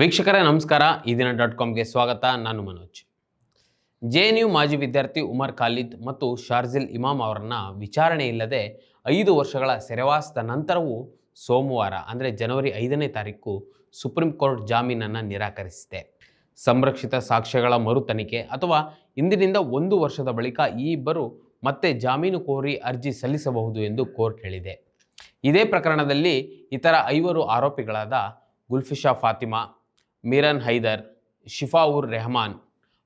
ವೀಕ್ಷಕರೇ, ನಮಸ್ಕಾರ. ಈ ದಿನ ಡಾಟ್ ಕಾಮ್ಗೆ ಸ್ವಾಗತ. ನಾನು ಮನೋಜ್. ಜೆ ಎನ್ ಯು ಮಾಜಿ ವಿದ್ಯಾರ್ಥಿ ಉಮರ್ ಖಾಲಿದ್ ಮತ್ತು ಶಾರ್ಜಿಲ್ ಇಮಾಮ್ ಅವರನ್ನ ವಿಚಾರಣೆ ಇಲ್ಲದೆ ಐದು ವರ್ಷಗಳ ಸೆರೆವಾಸದ ನಂತರವೂ ಸೋಮವಾರ, ಅಂದರೆ ಜನವರಿ ಐದನೇ ತಾರೀಕು ಸುಪ್ರೀಂ ಕೋರ್ಟ್ ಜಾಮೀನನ್ನು ನಿರಾಕರಿಸಿದೆ. ಸಂರಕ್ಷಿತ ಸಾಕ್ಷ್ಯಗಳ ಮರು ತನಿಖೆ ಅಥವಾ ಇಂದಿನಿಂದ ಒಂದು ವರ್ಷದ ಬಳಿಕ ಈ ಇಬ್ಬರು ಮತ್ತೆ ಜಾಮೀನು ಕೋರಿ ಅರ್ಜಿ ಸಲ್ಲಿಸಬಹುದು ಎಂದು ಕೋರ್ಟ್ ಹೇಳಿದೆ. ಇದೇ ಪ್ರಕರಣದಲ್ಲಿ ಇತರ ಐವರು ಆರೋಪಿಗಳಾದ ಗುಲ್ಫಿಶಾ ಫಾತಿಮಾ ಮೀರನ್ ಹೈದರ್, ಶಿಫಾವುರ್ ರೆಹಮಾನ್,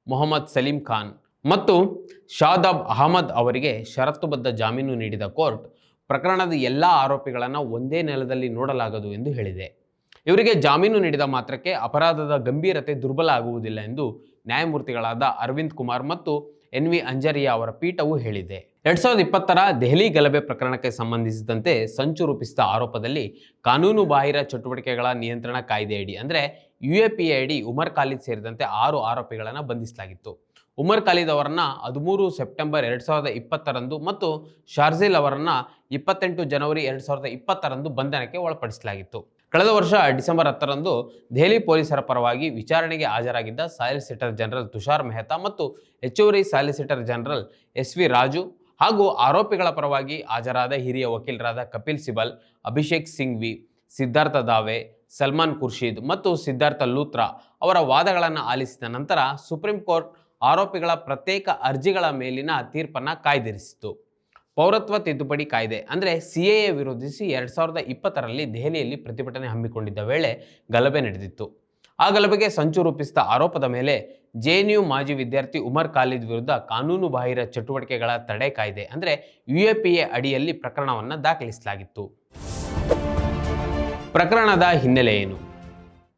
ಮೊಹಮ್ಮದ್ ಸಲೀಂ ಖಾನ್ ಮತ್ತು ಶಾದಾಬ್ ಅಹಮದ್ ಅವರಿಗೆ ಷರತ್ತುಬದ್ಧ ಜಾಮೀನು ನೀಡಿದ ಕೋರ್ಟ್ ಪ್ರಕರಣದ ಎಲ್ಲ ಆರೋಪಿಗಳನ್ನು ಒಂದೇ ನೆಲದಲ್ಲಿ ನೋಡಲಾಗದು ಎಂದು ಹೇಳಿದೆ. ಇವರಿಗೆ ಜಾಮೀನು ನೀಡಿದ ಮಾತ್ರಕ್ಕೆ ಅಪರಾಧದ ಗಂಭೀರತೆ ದುರ್ಬಲ ಆಗುವುದಿಲ್ಲ ಎಂದು ನ್ಯಾಯಮೂರ್ತಿಗಳಾದ ಅರವಿಂದ್ ಕುಮಾರ್ ಮತ್ತು ಎನ್ ವಿ ಅಂಜರಿಯಾ ಅವರ ಪೀಠವು ಹೇಳಿದೆ. ಎರಡ್ ಸಾವಿರದ ಇಪ್ಪತ್ತರ ದೆಹಲಿ ಗಲಭೆ ಪ್ರಕರಣಕ್ಕೆ ಸಂಬಂಧಿಸಿದಂತೆ ಸಂಚು ರೂಪಿಸಿದ ಆರೋಪದಲ್ಲಿ ಕಾನೂನು ಬಾಹಿರ ಚಟುವಟಿಕೆಗಳ ನಿಯಂತ್ರಣ ಕಾಯ್ದೆಯಡಿ ಅಂದರೆ ಯು ಎ ಪಿ ಐಡಿ ಉಮರ್ ಖಾಲಿದ್ ಸೇರಿದಂತೆ ಆರು ಆರೋಪಿಗಳನ್ನು ಬಂಧಿಸಲಾಗಿತ್ತು. ಉಮರ್ ಖಾಲಿದ್ ಅವರನ್ನ ಹದಿಮೂರು ಸೆಪ್ಟೆಂಬರ್ ಎರಡು ಸಾವಿರದ ಇಪ್ಪತ್ತರಂದು ಮತ್ತು ಶಾರ್ಜಿಲ್ ಅವರನ್ನ ಇಪ್ಪತ್ತೆಂಟು ಜನವರಿ ಎರಡು ಸಾವಿರದ ಇಪ್ಪತ್ತರಂದು ಬಂಧನಕ್ಕೆ ಒಳಪಡಿಸಲಾಗಿತ್ತು. ಕಳೆದ ವರ್ಷ ಡಿಸೆಂಬರ್ ಹತ್ತರಂದು ದೆಹಲಿ ಪೊಲೀಸರ ಪರವಾಗಿ ವಿಚಾರಣೆಗೆ ಹಾಜರಾಗಿದ್ದ ಸಾಲಿಸಿಟರ್ ಜನರಲ್ ತುಷಾರ್ ಮೆಹ್ತಾ ಮತ್ತು ಹೆಚ್ಚುವರಿ solicitor general S V Raju ಹಾಗೂ ಆರೋಪಿಗಳ ಪರವಾಗಿ ಹಾಜರಾದ ಹಿರಿಯ ವಕೀಲರಾದ ಕಪಿಲ್ ಸಿಬಲ್, ಅಭಿಷೇಕ್ ಸಿಂಘ್ವಿ ಸಿದ್ಧಾರ್ಥ ದಾವೆ, ಸಲ್ಮಾನ್ ಖುರ್ಷೀದ್ ಮತ್ತು ಸಿದ್ಧಾರ್ಥ ಲೂತ್ರಾ ಅವರ ವಾದಗಳನ್ನು ಆಲಿಸಿದ ನಂತರ ಸುಪ್ರೀಂ ಕೋರ್ಟ್ ಆರೋಪಿಗಳ ಪ್ರತ್ಯೇಕ ಅರ್ಜಿಗಳ ಮೇಲಿನ ತೀರ್ಪನ್ನು ಕಾಯ್ದಿರಿಸಿತು ಪೌರತ್ವ ತಿದ್ದುಪಡಿ ಕಾಯ್ದೆ ಅಂದರೆ ಸಿ ಎ ವಿರೋಧಿಸಿ ಎರಡು ಸಾವಿರದ ಇಪ್ಪತ್ತರಲ್ಲಿ ದೆಹಲಿಯಲ್ಲಿ ಪ್ರತಿಭಟನೆ ಹಮ್ಮಿಕೊಂಡಿದ್ದ ವೇಳೆ ಗಲಭೆ ನಡೆದಿತ್ತು. ಆ ಗಲಭೆಗೆ ಸಂಚು ರೂಪಿಸಿದ ಆರೋಪದ ಮೇಲೆ ಜೆ ಎನ್ ಯು ಮಾಜಿ ವಿದ್ಯಾರ್ಥಿ ಉಮರ್ ಖಾಲಿದ್ ವಿರುದ್ಧ ಕಾನೂನು ಬಾಹಿರ ಚಟುವಟಿಕೆಗಳ ತಡೆ ಕಾಯ್ದೆ ಅಂದರೆ ಯು ಎ ಪಿ ಎ ಅಡಿಯಲ್ಲಿ ಪ್ರಕರಣವನ್ನು ದಾಖಲಿಸಲಾಗಿತ್ತು. ಪ್ರಕರಣದ ಹಿನ್ನೆಲೆ ಏನು?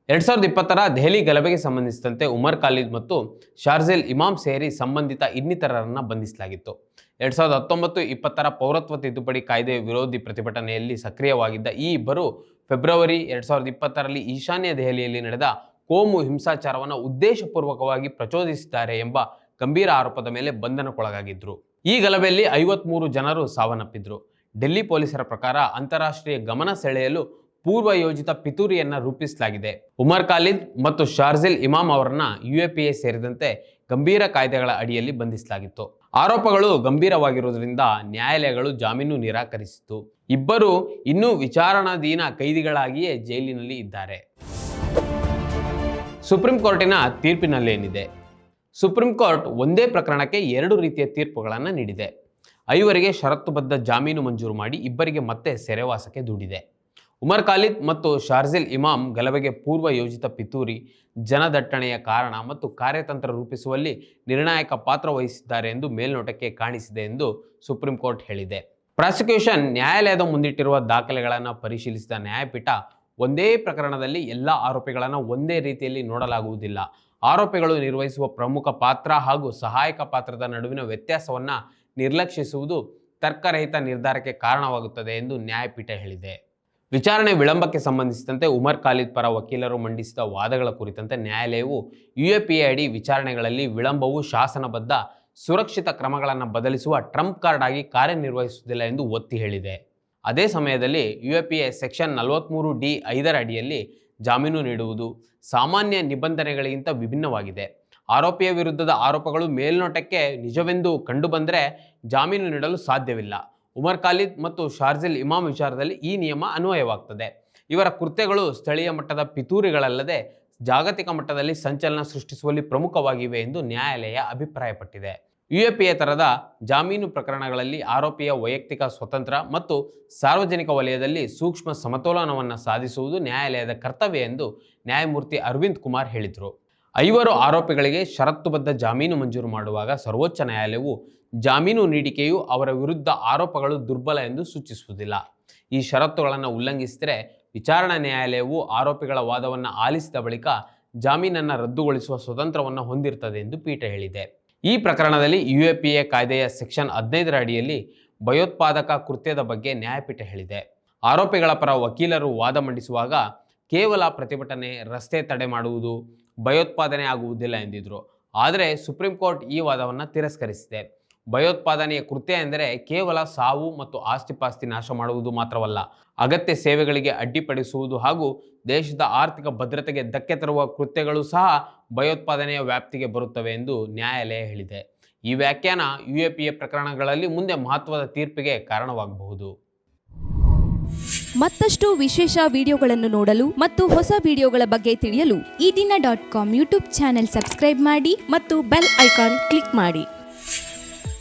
ಎರಡ್ ಸಾವಿರದ ಇಪ್ಪತ್ತರ ದೆಹಲಿ ಗಲಭೆಗೆ ಸಂಬಂಧಿಸಿದಂತೆ ಉಮರ್ ಖಾಲಿದ್ ಮತ್ತು ಶಾರ್ಜೆಲ್ ಇಮಾಮ್ ಸೇರಿ ಸಂಬಂಧಿತ ಇನ್ನಿತರರನ್ನು ಬಂಧಿಸಲಾಗಿತ್ತು. ಎರಡ್ ಸಾವಿರದ ಹತ್ತೊಂಬತ್ತು ಇಪ್ಪತ್ತರ ಪೌರತ್ವ ತಿದ್ದುಪಡಿ ಕಾಯ್ದೆ ವಿರೋಧಿ ಪ್ರತಿಭಟನೆಯಲ್ಲಿ ಸಕ್ರಿಯವಾಗಿದ್ದ ಈ ಇಬ್ಬರು ಫೆಬ್ರವರಿ ಎರಡ್ ಸಾವಿರದ ಇಪ್ಪತ್ತರಲ್ಲಿ ಈಶಾನ್ಯ ದೆಹಲಿಯಲ್ಲಿ ನಡೆದ ಕೋಮು ಹಿಂಸಾಚಾರವನ್ನು ಉದ್ದೇಶಪೂರ್ವಕವಾಗಿ ಪ್ರಚೋದಿಸಿದ್ದಾರೆ ಎಂಬ ಗಂಭೀರ ಆರೋಪದ ಮೇಲೆ ಬಂಧನಕ್ಕೊಳಗಾಗಿದ್ದರು ಈ ಗಲಭೆಯಲ್ಲಿ ಐವತ್ಮೂರು ಜನರು ಸಾವನ್ನಪ್ಪಿದ್ರು. ಡೆಲ್ಲಿ ಪೊಲೀಸರ ಪ್ರಕಾರ ಅಂತಾರಾಷ್ಟ್ರೀಯ ಗಮನ ಸೆಳೆಯಲು ಪೂರ್ವ ಯೋಜಿತ ಪಿತೂರಿಯನ್ನ ರೂಪಿಸಲಾಗಿದೆ. ಉಮರ್ ಖಾಲಿದ್ ಮತ್ತು ಶಾರ್ಜಿಲ್ ಇಮಾಮ್ ಅವರನ್ನ ಯು ಎ ಪಿ ಎ ಸೇರಿದಂತೆ ಗಂಭೀರ ಕಾಯ್ದೆಗಳ ಅಡಿಯಲ್ಲಿ ಬಂಧಿಸಲಾಗಿತ್ತು. ಆರೋಪಗಳು ಗಂಭೀರವಾಗಿರುವುದರಿಂದ ನ್ಯಾಯಾಲಯಗಳು ಜಾಮೀನು ನಿರಾಕರಿಸಿತು ಇಬ್ಬರು ಇನ್ನೂ ವಿಚಾರಣಾಧೀನ ಕೈದಿಗಳಾಗಿಯೇ ಜೈಲಿನಲ್ಲಿ ಇದ್ದಾರೆ. ಸುಪ್ರೀಂ ಕೋರ್ಟಿನ ತೀರ್ಪಿನಲ್ಲೇನಿದೆ. ಸುಪ್ರೀಂ ಕೋರ್ಟ್ ಒಂದೇ ಪ್ರಕರಣಕ್ಕೆ ಎರಡು ರೀತಿಯ ತೀರ್ಪುಗಳನ್ನು ನೀಡಿದೆ. ಐವರಿಗೆ ಷರತ್ತುಬದ್ಧ ಜಾಮೀನು ಮಂಜೂರು ಮಾಡಿ ಇಬ್ಬರಿಗೆ ಮತ್ತೆ ಸೆರೆವಾಸಕ್ಕೆ ದೂಡಿದೆ. ಉಮರ್ ಖಾಲಿದ್ ಮತ್ತು ಶಾರ್ಜಿಲ್ ಇಮಾಮ್ ಗಲಭೆಗೆ ಪೂರ್ವ ಯೋಜಿತ ಪಿತೂರಿ ಜನದಟ್ಟಣೆಯ ಕಾರಣ ಮತ್ತು ಕಾರ್ಯತಂತ್ರ ರೂಪಿಸುವಲ್ಲಿ ನಿರ್ಣಾಯಕ ಪಾತ್ರ ವಹಿಸಿದ್ದಾರೆ ಎಂದು ಮೇಲ್ನೋಟಕ್ಕೆ ಕಾಣಿಸಿದೆ ಎಂದು ಸುಪ್ರೀಂ ಕೋರ್ಟ್ ಹೇಳಿದೆ. ಪ್ರಾಸಿಕ್ಯೂಷನ್ ನ್ಯಾಯಾಲಯದ ಮುಂದಿಟ್ಟಿರುವ ದಾಖಲೆಗಳನ್ನು ಪರಿಶೀಲಿಸಿದ ನ್ಯಾಯಪೀಠ ಒಂದೇ ಪ್ರಕರಣದಲ್ಲಿ ಎಲ್ಲ ಆರೋಪಿಗಳನ್ನು ಒಂದೇ ರೀತಿಯಲ್ಲಿ ನೋಡಲಾಗುವುದಿಲ್ಲ. ಆರೋಪಿಗಳು ನಿರ್ವಹಿಸುವ ಪ್ರಮುಖ ಪಾತ್ರ ಹಾಗೂ ಸಹಾಯಕ ಪಾತ್ರದ ನಡುವಿನ ವ್ಯತ್ಯಾಸವನ್ನು ನಿರ್ಲಕ್ಷಿಸುವುದು ತರ್ಕರಹಿತ ನಿರ್ಧಾರಕ್ಕೆ ಕಾರಣವಾಗುತ್ತದೆ ಎಂದು ನ್ಯಾಯಪೀಠ ಹೇಳಿದೆ. ವಿಚಾರಣೆ ವಿಳಂಬಕ್ಕೆ ಸಂಬಂಧಿಸಿದಂತೆ ಉಮರ್ ಖಾಲಿದ್ ಪರ ವಕೀಲರು ಮಂಡಿಸಿದ ವಾದಗಳ ಕುರಿತಂತೆ ನ್ಯಾಯಾಲಯವು ಯು ಅಡಿ ವಿಚಾರಣೆಗಳಲ್ಲಿ ವಿಳಂಬವು ಶಾಸನಬದ್ಧ ಸುರಕ್ಷಿತ ಕ್ರಮಗಳನ್ನು ಬದಲಿಸುವ ಟ್ರಂಪ್ ಕಾರ್ಡ್ ಆಗಿ ಕಾರ್ಯನಿರ್ವಹಿಸುವುದಿಲ್ಲ ಎಂದು ಒತ್ತಿ ಹೇಳಿದೆ. ಅದೇ ಸಮಯದಲ್ಲಿ U A P A section ನಲವತ್ತ್ಮೂರು ಡಿ ಐದರ ಅಡಿಯಲ್ಲಿ ಜಾಮೀನು ನೀಡುವುದು ಸಾಮಾನ್ಯ ನಿಬಂಧನೆಗಳಿಗಿಂತ ವಿಭಿನ್ನವಾಗಿದೆ. ಆರೋಪಿಯ ವಿರುದ್ಧದ ಆರೋಪಗಳು ಮೇಲ್ನೋಟಕ್ಕೆ ನಿಜವೆಂದು ಕಂಡುಬಂದರೆ ಜಾಮೀನು ನೀಡಲು ಸಾಧ್ಯವಿಲ್ಲ. ಉಮರ್ ಖಾಲಿದ್ ಮತ್ತು ಶಾರ್ಜಿಲ್ ಇಮಾಮ್ ವಿಚಾರದಲ್ಲಿ ಈ ನಿಯಮ ಅನ್ವಯವಾಗ್ತದೆ. ಇವರ ಕೃತ್ಯಗಳು ಸ್ಥಳೀಯ ಮಟ್ಟದ ಪಿತೂರಿಗಳಲ್ಲದೆ ಜಾಗತಿಕ ಮಟ್ಟದಲ್ಲಿ ಸಂಚಲನ ಸೃಷ್ಟಿಸುವಲ್ಲಿ ಪ್ರಮುಖವಾಗಿವೆ ಎಂದು ನ್ಯಾಯಾಲಯ ಅಭಿಪ್ರಾಯಪಟ್ಟಿದೆ. ಯು ಎ ಎ ಜಾಮೀನು ಪ್ರಕರಣಗಳಲ್ಲಿ ಆರೋಪಿಯ ವೈಯಕ್ತಿಕ ಸ್ವತಂತ್ರ ಮತ್ತು ಸಾರ್ವಜನಿಕ ವಲಯದಲ್ಲಿ ಸೂಕ್ಷ್ಮ ಸಮತೋಲನವನ್ನು ಸಾಧಿಸುವುದು ನ್ಯಾಯಾಲಯದ ಕರ್ತವ್ಯ ಎಂದು ನ್ಯಾಯಮೂರ್ತಿ ಅರವಿಂದ್ ಕುಮಾರ್ ಹೇಳಿದರು. ಐವರು ಆರೋಪಿಗಳಿಗೆ ಷರತ್ತುಬದ್ಧ ಜಾಮೀನು ಮಂಜೂರು ಮಾಡುವಾಗ ಸರ್ವೋಚ್ಚ ನ್ಯಾಯಾಲಯವು ಜಾಮೀನು ನೀಡಿಕೆಯು ಅವರ ವಿರುದ್ಧ ಆರೋಪಗಳು ದುರ್ಬಲ ಎಂದು ಸೂಚಿಸುವುದಿಲ್ಲ. ಈ ಷರತ್ತುಗಳನ್ನು ಉಲ್ಲಂಘಿಸಿದರೆ ವಿಚಾರಣಾ ನ್ಯಾಯಾಲಯವು ಆರೋಪಿಗಳ ವಾದವನ್ನು ಆಲಿಸಿದ ಬಳಿಕ ಜಾಮೀನನ್ನು ರದ್ದುಗೊಳಿಸುವ ಸ್ವತಂತ್ರವನ್ನು ಹೊಂದಿರುತ್ತದೆ ಎಂದು ಪೀಠ ಹೇಳಿದೆ. ಈ ಪ್ರಕರಣದಲ್ಲಿ ಯು ಎ ಪಿ ಎ ಕಾಯ್ದೆಯ ಸೆಕ್ಷನ್ ಹದಿನೈದರ ಅಡಿಯಲ್ಲಿ ಭಯೋತ್ಪಾದಕ ಕೃತ್ಯದ ಬಗ್ಗೆ ನ್ಯಾಯಪೀಠ ಹೇಳಿದೆ. ಆರೋಪಿಗಳ ಪರ ವಕೀಲರು ವಾದ ಮಂಡಿಸುವಾಗ ಕೇವಲ ಪ್ರತಿಭಟನೆ, ರಸ್ತೆ ತಡೆ ಮಾಡುವುದು, ಭಯೋತ್ಪಾದನೆ ಆಗುವುದಿಲ್ಲ ಎಂದಿದ್ರು. ಆದರೆ ಸುಪ್ರೀಂ ಕೋರ್ಟ್ ಈ ವಾದವನ್ನು ತಿರಸ್ಕರಿಸಿದೆ. ಭಯೋತ್ಪಾದನೆಯ ಕೃತ್ಯ ಎಂದರೆ ಕೇವಲ ಸಾವು ಮತ್ತು ಆಸ್ತಿಪಾಸ್ತಿ ನಾಶ ಮಾಡುವುದು ಮಾತ್ರವಲ್ಲ. ಅಗತ್ಯ ಸೇವೆಗಳಿಗೆ ಅಡ್ಡಿಪಡಿಸುವುದು ಹಾಗೂ ದೇಶದ ಆರ್ಥಿಕ ಭದ್ರತೆಗೆ ಧಕ್ಕೆ ತರುವ ಕೃತ್ಯಗಳು ಸಹ ಭಯೋತ್ಪಾದನೆಯ ವ್ಯಾಪ್ತಿಗೆ ಬರುತ್ತವೆ ಎಂದು ನ್ಯಾಯಾಲಯ ಹೇಳಿದೆ. ಈ ವ್ಯಾಖ್ಯಾನ ಯು ಎ ಪಿ ಎ ಪ್ರಕರಣಗಳಲ್ಲಿ ಮುಂದೆ ಮಹತ್ವದ ತೀರ್ಪಿಗೆ ಕಾರಣವಾಗಬಹುದು. ಮತ್ತಷ್ಟು ವಿಶೇಷ ವಿಡಿಯೋಗಳನ್ನು ನೋಡಲು ಮತ್ತು ಹೊಸ ವಿಡಿಯೋಗಳ ಬಗ್ಗೆ ತಿಳಿಯಲು Ee Dina dot com YouTube channel subscribe ಮಾಡಿ ಮತ್ತು ಬೆಲ್ ಐಕಾನ್ ಕ್ಲಿಕ್ ಮಾಡಿ.